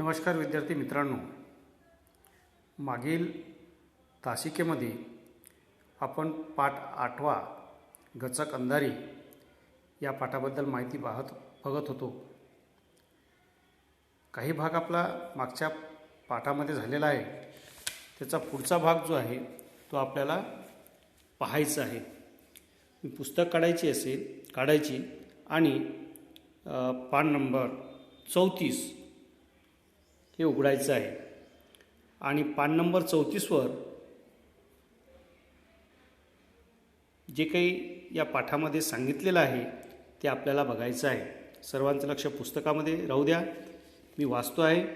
नमस्कार विद्यार्थी मित्रांनो. मागील तासिकेमध्ये आपण पाठ आठवा गचक अंधारी या पाठाबद्दल माहिती पाहत बघत होतो. काही भाग आपला मागच्या पाठामध्ये झालेला आहे. त्याचा पुढचा भाग जो आहे तो आपल्याला पाहायचा आहे. पुस्तक काढायची असेल काढायची आणि पान नंबर चौतीस हे उघडायचं आहे. आणि पान नंबर चौतीसवर जे काही या पाठामध्ये सांगितलेलं आहे ते आपल्याला बघायचं आहे. सर्वांचं लक्ष पुस्तकामध्ये राहू द्या. मी वाचतो आहे.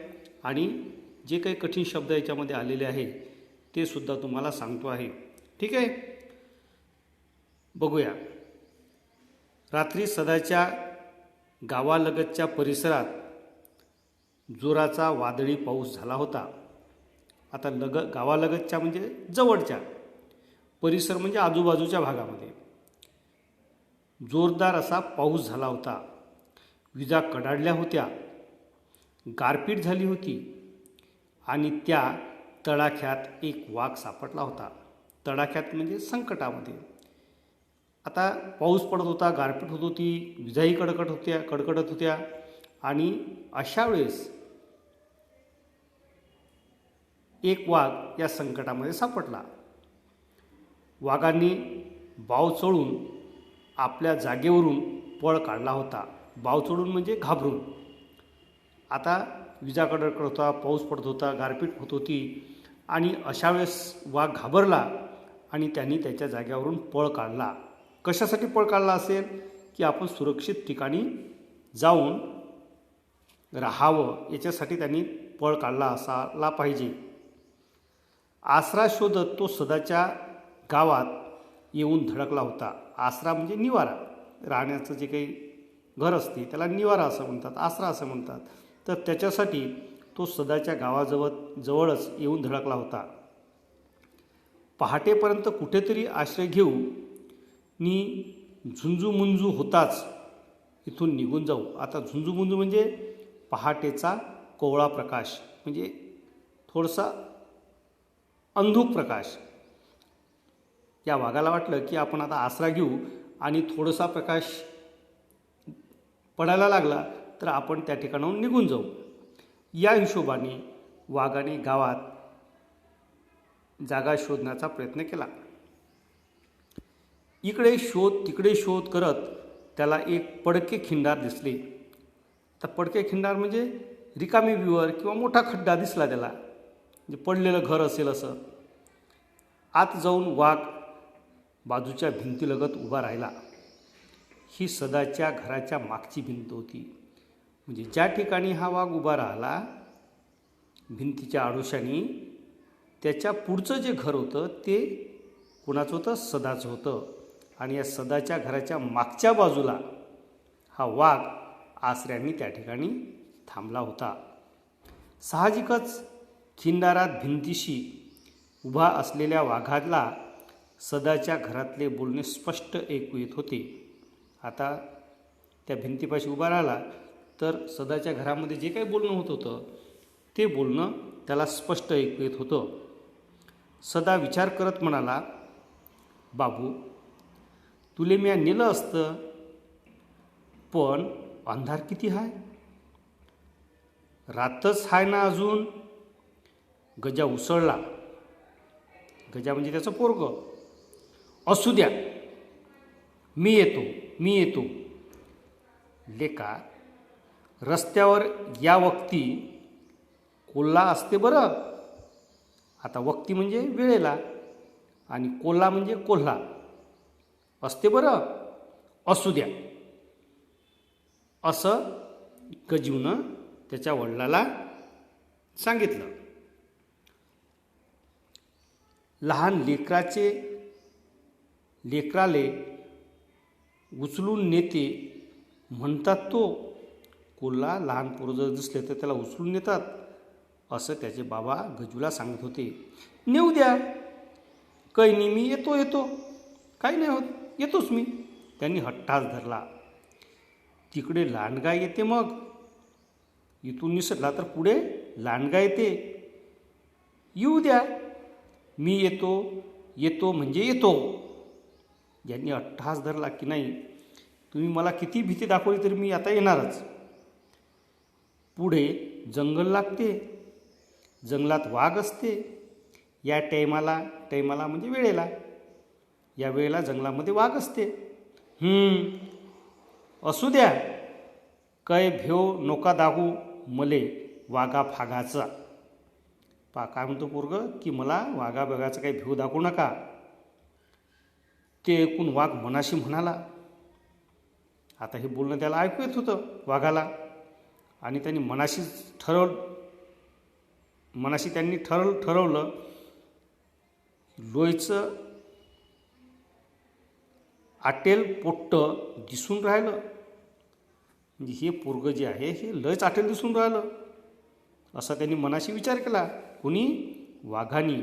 आणि जे काही कठीण शब्द याच्यामध्ये आलेले आहे ते सुद्धा तुम्हाला सांगतो आहे. ठीक आहे? बघूया. रात्री सदाच्या गावालगतच्या परिसरात जोराचा वादळी पाऊस झाला होता. आता लग गावालगतच्या म्हणजे जवळच्या परिसर म्हणजे आजूबाजूच्या भागामध्ये. जोरदार असा पाऊस झाला होता. विजा कडाडल्या होत्या. गारपीट झाली होती आणि त्या तडाख्यात एक वाघ सापडला होता. तडाख्यात म्हणजे संकटामध्ये. आता पाऊस पडत होता गारपीट होत होती विजाही कडकट होत्या कडकडत होत्या आणि अशा वेळेस एक वाघ या संकटामध्ये सापडला. वाघांनी बाव चढून आपल्या जागेवरून पळ काढला होता. बाव चढून म्हणजे घाबरून. आता विजा कडकड होता पाऊस पडत होता गारपीट होत होती आणि अशा वेळेस वाघ घाबरला आणि त्यांनी त्याच्या जाग्यावरून पळ काढला. कशासाठी पळ काढला असेल की आपण सुरक्षित ठिकाणी जाऊन राहावं याच्यासाठी त्यांनी पळ काढला असायला पाहिजे. आसरा शोधत तो सदाच्या गावात येऊन धडकला होता. आसरा म्हणजे निवारा. राहण्याचं जे काही घर असते त्याला निवारा असं म्हणतात आसरा असं म्हणतात. तर त्याच्यासाठी तो सदाच्या गावाजवळ जवळच येऊन धडकला होता. पहाटेपर्यंत कुठेतरी आश्रय घेऊ नी झुंजूमुंजू होताच इथून निघून जाऊ. आता झुंजूमुंजू म्हणजे पहाटेचा कोवळा प्रकाश. म्हणजे थोडासा अंधुक प्रकाश. या वाघाला वाटलं की आपण आता आसरा घेऊ आणि थोडासा प्रकाश पडायला लागला तर आपण त्या ठिकाणाहून निघून जाऊ. या हिशोबाने वाघाने गावात जागा शोधण्याचा प्रयत्न केला. इकडे शोध तिकडे शोध करत त्याला एक पडके खिंडार दिसले. तर पडके खिंडार म्हणजे रिकामी विवर किंवा मोठा खड्डा दिसला त्याला. म्हणजे पडलेलं घर असेल असं. आत जाऊन वाघ बाजूच्या भिंतीलगत उभा राहिला. ही सदाच्या घराच्या मागची भिंत होती. म्हणजे ज्या ठिकाणी हा वाघ उभा राहिला भिंतीच्या आडोशाने त्याच्या पुढचं जे घर होतं ते कुणाचं होतं? सदाचं होतं. आणि या सदाच्या घराच्या मागच्या बाजूला हा वाघ आसऱ्यांनी त्या ठिकाणी थांबला होता. साहजिकच खिंडारात भिंतीशी उभा असलेल्या वाघाला सदाच्या घरातले बोलणे स्पष्ट ऐकू येत होते. आता त्या भिंतीपाशी उभा राहिला तर सदाच्या घरामध्ये जे काही बोलणं होत होतं ते बोलणं त्याला स्पष्ट ऐकू येत होतं. सदा विचार करत म्हणाला बाबू तुले मी नेलं असतं पण अंधार किती हाय? रातच हाय ना अजून. गजा उसळला. गजा म्हणजे त्याचं पोरग. असू द्या. मी येतो मी येतो. लेका रस्त्यावर या वक्ती कोल्हा असते बरं. आता वक्ती म्हणजे वेळेला आणि कोल्हा म्हणजे कोल्हा. असते बरं. असू द्या. असं गजीवनं त्याच्या वडिलाला सांगितलं. लहान लेकराचे लेकराले उचलून नेते म्हणतात तो कोल्हा लहान पोरं जर दिसले तर त्याला उचलून नेतात असं त्याचे बाबा गजूला सांगत होते. नेऊ द्या. कैनी मी येतो येतो. काही नाही होत. येतोच मी. त्यांनी हट्टाच धरला. तिकडे लांडगा येते मग. इथून निसटला तर पुढे लांडगा येते. येऊ द्या. मी येतो येतो म्हणजे येतो. ज्यांनी अट्टहास धरला की नाही तुम्ही मला किती भीती दाखवली तरी मी आता येणारच. पुढे जंगल लागते जंगलात वाघ असते. या टायमाला टायमाला म्हणजे वेळेला. या वेळेला जंगलामध्ये वाघ असते. असू द्या. काय भेव नोका दाहू मले वाघा फागाचा पा काय म्हणतो पोरग? की मला वाघा काही भिव दाखवू नका. ते एकूण वाघ मनाशी म्हणाला. आता हे बोलणं त्याला ऐकू येत होतं वाघाला. आणि त्यांनी मनाशीच ठरव मनाशी त्यांनी ठरव ठरवलं लोयचं आटेल पोट्ट दिसून राहिलं. म्हणजे हे पोरगं जे आहे हे लयच आटेल दिसून राहिलं. असा त्यांनी मनाशी विचार केला. कुणी? वाघानी.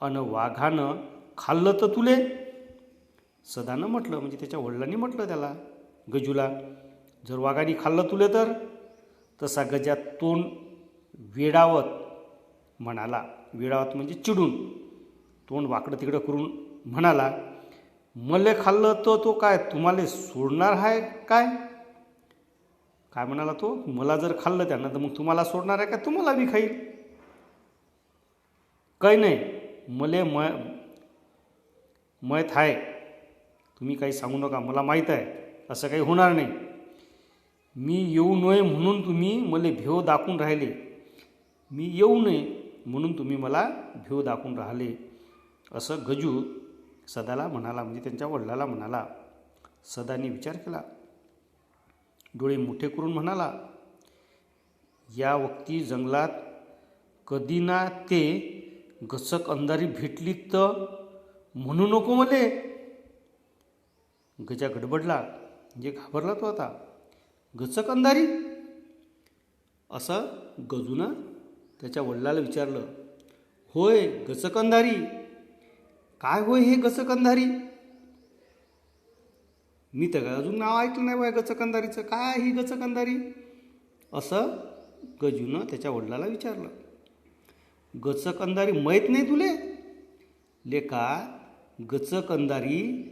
अन वाघानं खाल्लं तर तुले. सदानं म्हटलं म्हणजे त्याच्या वडिलांनी म्हटलं त्याला गजूला जर वाघानी खाल्लं तुले तर? तसा गजा तोंड वेडावत म्हणाला. वेडावत म्हणजे चिडून. तोंड वाकडं तिकडं करून म्हणाला मले खाल्लं तर तो काय तुम्हाला सोडणार आहे काय? काय म्हणाला तो मला जर खाल्लं त्यानं तर मग तुम्हाला सोडणार आहे का? तुम्हाला बी खाईल. काही नाही. मले मय मयत आहे तुम्ही काही सांगू नका. मला माहीत आहे. असं काही होणार नाही. मी येऊ नये म्हणून तुम्ही मला भेव दाखवून राहिले. मी येऊ नये म्हणून तुम्ही मला भेव दाखवून राहिले. असं गजू सदाला म्हणाला म्हणजे त्यांच्या वडिलाला म्हणाला. सदाने विचार केला. डोळे मोठे करून म्हणाला या वक्ती जंगलात कधी ना ते गचक अंधारी भेटली तर म्हणू नको मले गजा गडबडला. म्हणजे घाबरला तो आता. गचक अंधारी? असं गजूनं त्याच्या वडिलाला विचारलं होय गचक अंधारी? काय होय हे गचक अंधारी? मी तर काय अजून नाव ऐकलं नाही बाय गचकंदारीचं काय ही गचकंदारी असं गजूनं त्याच्या वडिलाला विचारलं. गचकंदारी माहीत नाही तुले? लेका गचकंदारी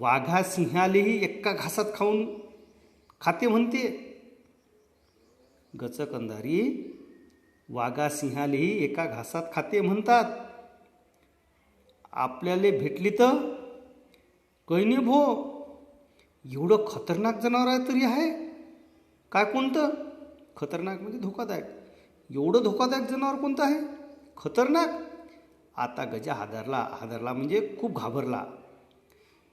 वाघा सिंहालेही एका घासात खाऊन खाते म्हणते. गचकंदारी वाघा सिंहालेही एका घासात खाते म्हणतात. आपल्याला भेटली तर? कैने भो. एवढं खतरनाक जनावर आहे तरी आहे. काय कोणतं? खतरनाक म्हणजे धोकादायक. एवढं धोकादायक जनावर कोणतं आहे? खतरनाक. आता गजा हादरला. हादरला म्हणजे खूप घाबरला.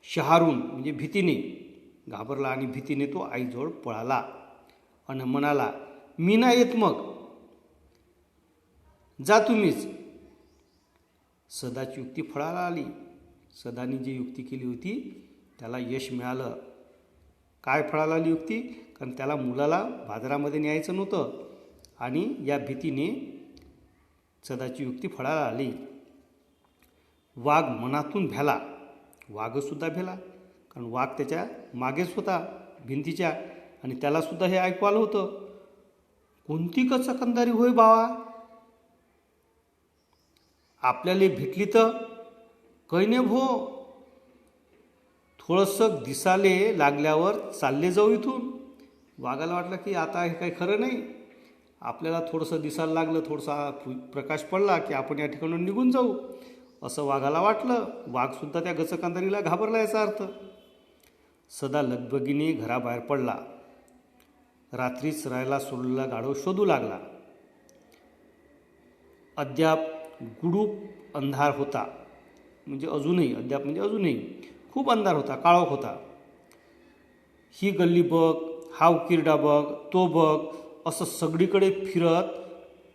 शहारून म्हणजे भीतीने. घाबरला आणि भीतीने तो आईजवळ पळाला आणि म्हणाला मी ना येत मग. जा तुम्हीच. सदाची युक्ती फळाला आली. सदाने जी युक्ती केली होती त्याला यश मिळालं. काय फळाला आली युक्ती? कारण त्याला मुलाला बाजारामध्ये न्यायचं नव्हतं. आणि या भीतीने सदाची युक्ती फळाला आली. वाघ मनातून भ्याला. वाघसुद्धा भेला कारण वाघ त्याच्या मागेच होता भिंतीच्या आणि त्यालासुद्धा हे ऐकू आलं होतं. कोणती कचकंदारी होय बावा? आपल्याला भेटली तर? कैने भो? थोडंसं दिसाले लागल्यावर चालले जाऊ इथून. वाघाला वाटलं की आता हे काही खरं नाही. आपल्याला थोडंसं दिसायला लागलं थोडासा प्रकाश पडला की आपण या ठिकाणून निघून जाऊ. असं वाघाला वाटलं. वाघसुद्धा त्या गचकांदरीला घाबरला याचा अर्थ. सदा लगबगीने घराबाहेर पडला. रात्रीच राहायला सोडलेला गाढव शोधू लागला. अद्याप गुडूप अंधार होता. म्हणजे अजूनही अद्याप म्हणजे अजूनही खूप अंधार होता काळोख होता. ही गल्ली बघ हा उकिरडा बघ तो बघ असं सगळीकडे फिरत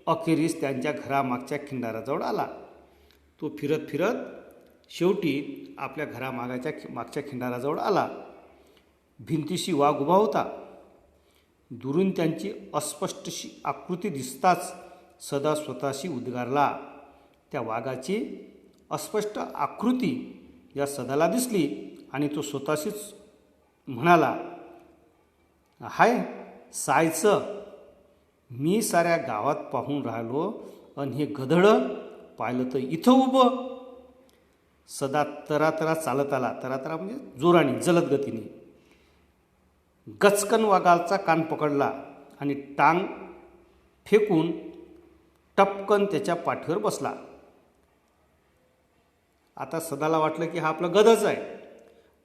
अखेरीस त्यांच्या घरामागच्या खिंडाराजवळ आला. तो फिरत फिरत शेवटी आपल्या घरामागाच्या खि- मागच्या खिंडाराजवळ आला. भिंतीशी वाघ उभा होता. दुरून त्यांची अस्पष्टशी आकृती दिसताच सदा स्वतःशी उद्गारला. त्या वाघाची अस्पष्ट आकृती या सदाला दिसली आणि तो स्वतःशीच म्हणाला हाय सायचं. मी साऱ्या गावात पाहून राहिलो आणि हे गधडं पाहिलं तर इथं उभं. सदा तरा तरा चालत आला. तरा तरा म्हणजे जोराने जलद गतीने. गचकन वाघालचा कान पकडला आणि टांग फेकून टपकन त्याच्या पाठीवर बसला. आता सदाला वाटलं की हा आपला गदच आहे.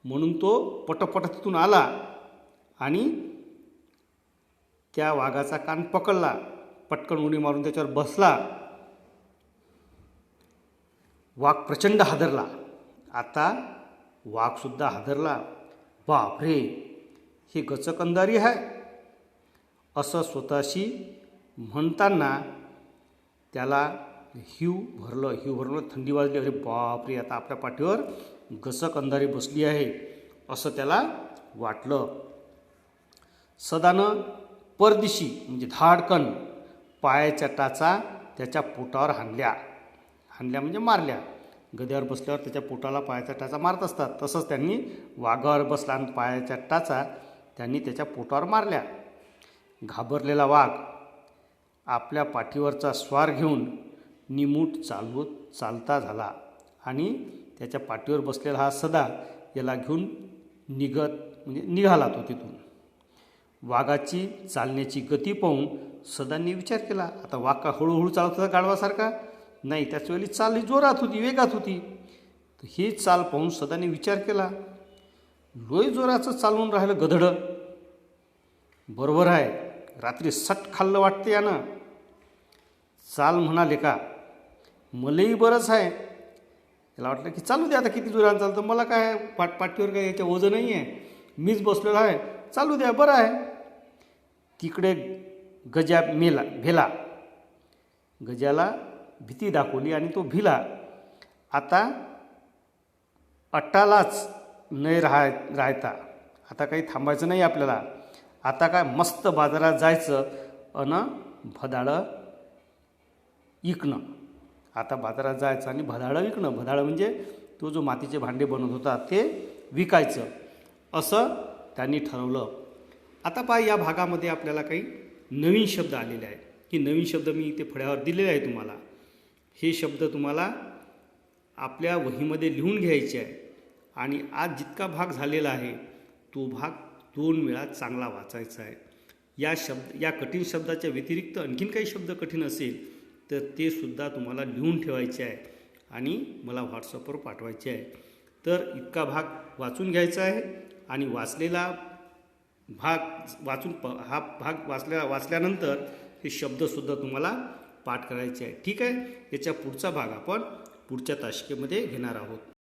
म्हणून तो पटपट तिथून आला आणि त्या वाघाचा कान पकडला पटकन उडी मारून त्याच्यावर बसला. वाघ प्रचंड हादरला. आता वाघसुद्धा हादरला. बापरे हे गचकंदारी आहे. असं स्वतःशी म्हणताना त्याला हिव भरलं हिव भरलं थंडी वाजली. अरे बापरे आता आपल्या पाठीवर गचक अंधारी बसली आहे असं त्याला वाटलं. सदानं परदिशी म्हणजे धाडकन पायाच्या टाचा त्याच्या पोटावर हाणल्या. हाणल्या म्हणजे मारल्या. गद्यावर बसल्यावर त्याच्या पोटाला पायाच्या टाचा मारत असतात. तसंच त्यांनी वाघावर बसला आणि पायाच्या टाचा त्यांनी त्याच्या पोटावर मारल्या. घाबरलेला वाघ आपल्या पाठीवरचा स्वार घेऊन निमूट चालवत चालता झाला आणि त्याच्या पाठीवर बसलेला हा सदा याला घेऊन निघत म्हणजे निघाला तो तिथून. वाघाची चालण्याची गती पाहून सदांनी विचार केला आता वाघ का हळूहळू चालत होता गाढवासारखा? नाही त्याच वेळी चाल ही जोरात होती वेगात होती. तर ही चाल पाहून सदांनी विचार केला लोय जोराचं चालवून राहिलं गधडं. बरोबर आहे रात्री सट खाल्लं वाटते यानं. चाल म्हणाले का? मलाही बरंच आहे. त्याला वाटलं की चालू द्या आता किती जोरानं चालतं मला काय पाठ पाठीवर काय याच्या वजन नाही आहे मीच बसलेलो आहे. चालू द्या बरं आहे. तिकडे गजा मेला भेला. गजाला भीती दाखवली आणि तो भिला. आता अट्टालाच नाही राहाय राहता. आता काही थांबायचं नाही आपल्याला. आता काय मस्त बाजारात जायचं अन भदाळं विकणं आता बाजारात जायचं आणि भदाळं विकणं. भदाळं म्हणजे तो जो मातीचे भांडे बनवत होता ते विकायचं. असं त्यांनी ठरवलं. आता पहा या भागामध्ये आपल्याला काही नवीन शब्द आलेले आहेत. की नवीन शब्द मी इथे फळ्यावर दिलेले आहे तुम्हाला. हे शब्द तुम्हाला आपल्या वहीमध्ये लिहून घ्यायचे आहे. आणि आज जितका भाग झालेला आहे तो भाग दोन वेळा चांगला वाचायचा आहे. या शब्द या कठीण शब्दाच्या व्यतिरिक्त आणखीन काही शब्द कठीण असेल तर ते सुद्धा तुम्हाला लिहून ठेवायचे आहे आणि मला व्हॉट्सअपवर पाठवायचे आहे. तर इतका भाग वाचून घ्यायचा आहे आणि वाचलेला भाग वाचून प हा भाग वाचल्या वाचल्यानंतर हे शब्दसुद्धा तुम्हाला पाठ करायचे आहे. ठीक आहे? याच्या पुढचा भाग आपण पुढच्या तासिकेमध्ये घेणार आहोत.